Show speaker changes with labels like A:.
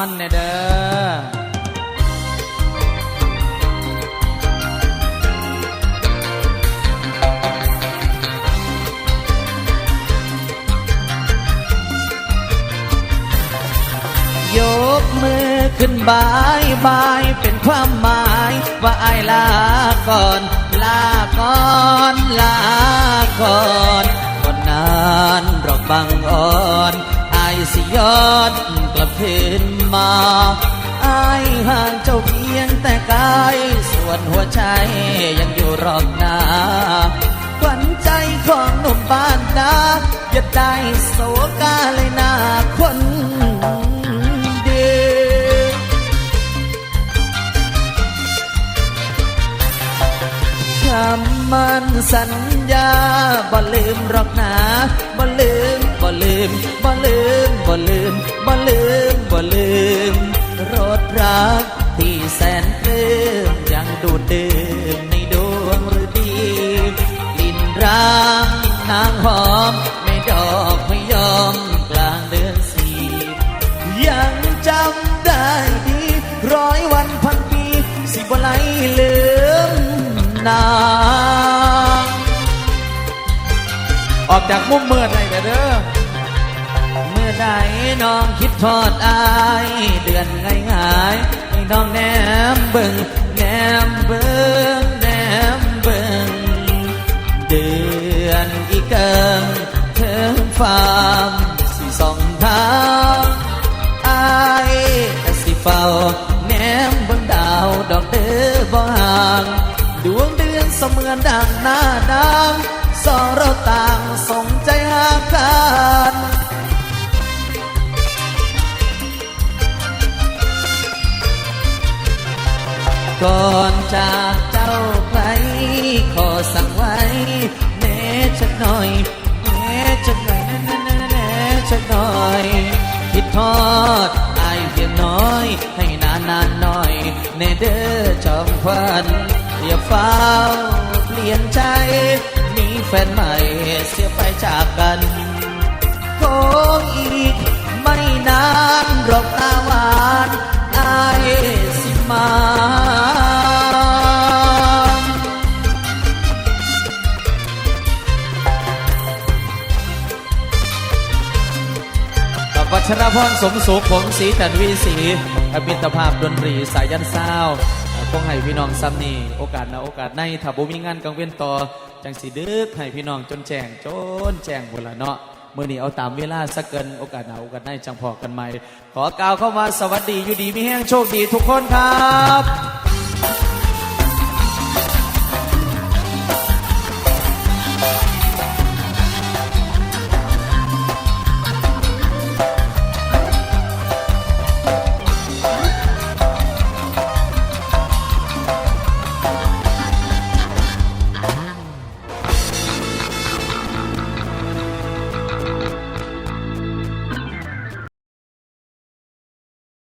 A: มันเด้อยกมือขึ้นบายบายเป็นความหมาย ว่าไอายลาก่อน ลาก่อนลาก่อนก่อนนานรอกบังอ่อน สิยอนกลับคืนมาไอายห่างเจ้าเพียงแต่กาย ส่วนหัวใจยังอยู่รอบหน้าขวัญใจของหนุ่มบ้านนาอย่าได้โศกาเลยนาคนเดียวคำมันสัญญาบ่ลืมหรอกนะบ่ลืมบ่ลืม รักที่แสนปลื้มยังดูดดื่มในดวงฤดีกลิ่นรางนางหอม ไม่ดอกไม่ยอมกลางเดือนสี่ยังจำได้ดี ร้อยวันพันปี สิบไหลลืมนางออกจากมุมมืดเลยเด้อ เมื่อใดน้องคิดทอดอายเดือนง่ายง่ายให้น้องแนมเบิ่งแนมเบิ่งแนมเบิ่งเดือนอีกเกิงเทิงฟามสิสองทางอายกะสิเฝ้าแนมเบิ่งดาวดอกเด้อบ่ห่างดวงเดือนเสมือนดังหน้าดังสองเราต่างสงใจหากัน ก่อนจากเจ้าไป ขอสั่งไว้เน่ชักหน่อยเน่ชักหน่อยเน่เน่เน่ชักหน่อยคิดทอดอายเพียงน้อย ให้นานนานหน่อยเน่เด้อจอมควันอย่าเฝ้าเปลี่ยนใจ มีแฟนใหม่เสียไปจากกันคงอีกไม่นานหรอกตาหวานอายสิมา ชรพรสมสุขผมสีจันวีสีกับมิตรภาพดนตรีสายยันเศร้าคงให้พี่น้องซ้ำนี่โอกาสนะโอกาสในถ้าบ่มีงานกังเว้นต่อจังสีดึกให้พี่น้องจนแจงจนแจงหมดละเนาะเมื่อนี้เอาตามเวลาสักเกินโอกาสหนาโอกาสในจังพอกันใหม่ ขอกล่าวเข้ามาสวัสดีอยู่ดีมีแห้งโชคดีทุกคนครับ